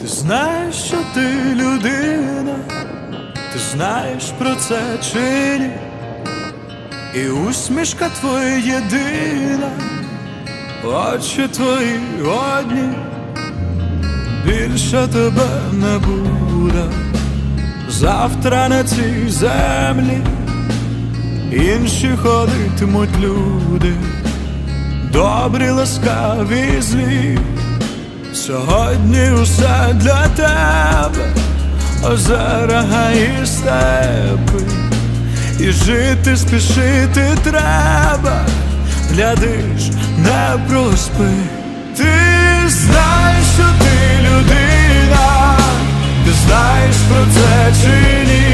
Ти знаєш, що ти людина, ти знаєш про це чи ні? І усмішка твоя єдина, очі твої одні, більше тебе не буде. Завтра на цій землі інші ходитимуть люди, добрі, ласкаві, злі. Сьогодні усе для тебе, озера гаї степи, і жити спішити треба, глядиш, не проспи. Ти знаєш, що ти людина, ти знаєш про це чи ні,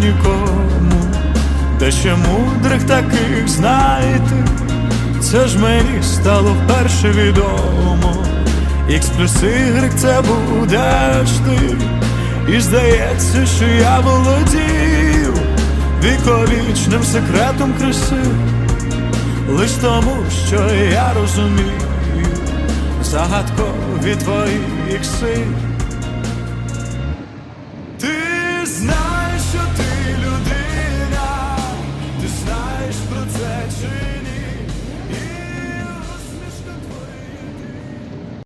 нікому, де ще мудрих таких знайти. Це ж мені стало вперше відомо. Ікс плюс Y це будеш ти. І здається, що я володів віковічним секретом краси. Лиш тому, що я розумію загадкові твої ікси.